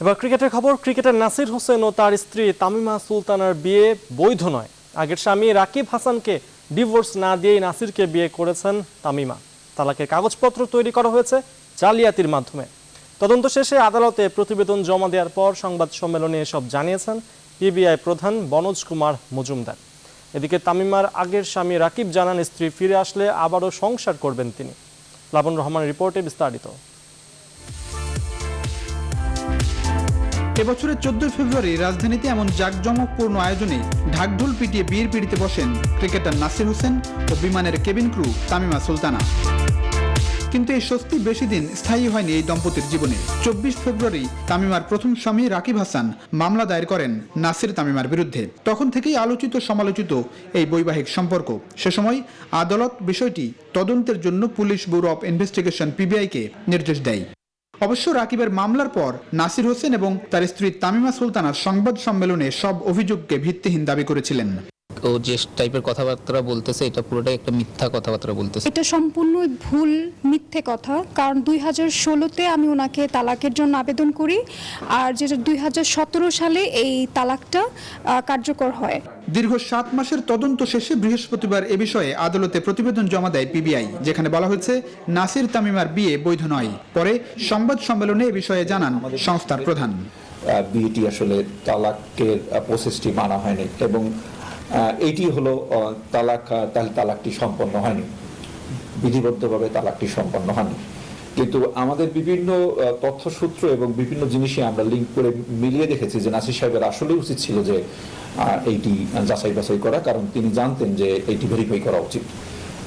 এবার ক্রিকেটের খবর, ক্রিকেটার নাসির হোসেন ও তার স্ত্রী তামিমা সুলতানার বিয়ে বৈধ নয়। আগের স্বামী রাকিব হাসানকে ডিভোর্স না দিয়েই নাসিরকে বিয়ে করেছেন তামিমা। তালাকের কাগজপত্র তৈরি করা হয়েছে জালিয়াতির মাধ্যমে। তদন্ত শেষে আদালতে প্রতিবেদন জমা দেওয়ার পর সংবাদ সম্মেলনে এসব জানিয়েছেন পিবিআই প্রধান বনোজ কুমার মজুমদার। এদিকে তামিমার আগের স্বামী রাকিব জানান, স্ত্রী ফিরে আসলে আবারও সংসার করবেন তিনি। লাবণ রহমানের রিপোর্টে বিস্তারিত। এবছরের চোদ্দই ফেব্রুয়ারি রাজধানীতে এমন জাঁকজমকপূর্ণ আয়োজনে ঢাকঢোল পিটিয়ে বিয়ের পিড়িতে বসেন ক্রিকেটার নাসির হোসেন ও বিমানের কেবিন ক্রু তামিমা সুলতানা। কিন্তু এই স্বস্তি বেশি দিন স্থায়ী হয়নি এই দম্পতির জীবনে। চব্বিশ ফেব্রুয়ারি তামিমার প্রথম স্বামী রাকিব হাসান মামলা দায়ের করেন নাসির তামিমার বিরুদ্ধে। তখন থেকেই আলোচিত সমালোচিত এই বৈবাহিক সম্পর্ক। সে সময় আদালত বিষয়টি তদন্তের জন্য পুলিশ ব্যুরো অব ইনভেস্টিগেশন পিবিআইকে নির্দেশ দেয়। অবশ্য রাকিবের মামলার পর নাসির হোসেন এবং তার স্ত্রী তামিমা সুলতানা সংবাদ সম্মেলনে সব অভিযোগকে ভিত্তিহীন দাবি করেছিলেন। ও যে টাইপের কথাবার্তা বলতেছে এটা পুরোটাই একটা মিথ্যা কথাবার্তা বলতেছে। এটা সম্পূর্ণই ভুল মিথ্যে কথা। কারণ দুই হাজার ষোলোতে আমি ওনাকে তালাকের জন্য আবেদন করি আর যেটা দুই হাজার সতেরো সালে এই তালাকটা কার্যকর হয়। দীর্ঘ সাত মাসের তদন্ত শেষে বৃহস্পতিবার এ বিষয়ে আদালতে প্রতিবেদন জমা দেয় পিবিআই যেখানে বলা হয়েছে নাসির তামিমার বিয়ে বৈধ নয়। পরে সংবাদ সম্মেলনে এ বিষয়ে জানান সংস্থার প্রধান। আহ, বিয়েটি আসলে তালাকের প্রসেসটি মানা হয়নি এবং এইটি হলো তালাক তাহলে তালাকটি সম্পন্ন হয়নি। বিধিবদ্ধভাবে তালাকটি সম্পন্ন হয়নি। কিন্তু আমাদের বিভিন্ন তথ্যসূত্র এবং বিভিন্ন জিনিসে আমরা লিঙ্ক করে মিলিয়ে দেখেছি যে নাসির সাহেবের আসলে উচিত ছিল যে এইটি যাচাই বাছাই করা কারণ তিনি জানতেন যে এইটি ভেরিফাই করা উচিত।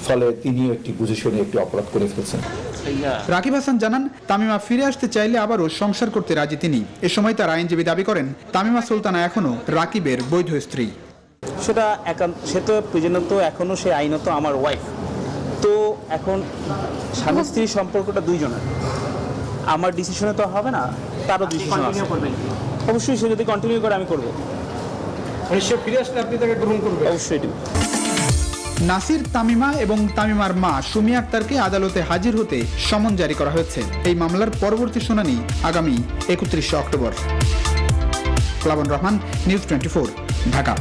ফলে তিনিও একটি বুঝে শুনে একটি অপরাধ করে ফেলছেন। রাকিব হাসান জানান তামিমা ফিরে আসতে চাইলে আবারও সংসার করতে রাজি তিনি। এ সময় তার আইনজীবী দাবি করেন তামিমা সুলতানা এখনও রাকিবের বৈধ স্ত্রী। সেটা একান্ত সে তো প্রয়োজনত এখনও সে আইনত আমার ওয়াইফ তো এখন স্বামী স্ত্রীর সম্পর্কটা দুইজনের। আমার ডিসিশনে তো হবে না তারও ডিসিশন আছে। অবশ্যই সে যদি কন্টিনিউ করে আমি করব। সে ফিরে আসলে আপনি তাকে গ্রহণ করবেন? অবশ্যই নাসির তামিমা এবং তামিমার মা সুমি আক্তারকে আদালতে হাজির হতে সমন জারি করা হয়েছে। এই মামলার পরবর্তী শুনানি আগামী একত্রিশে অক্টোবর। প্লাবন রহমান নিউজ টোয়েন্টি ঢাকা।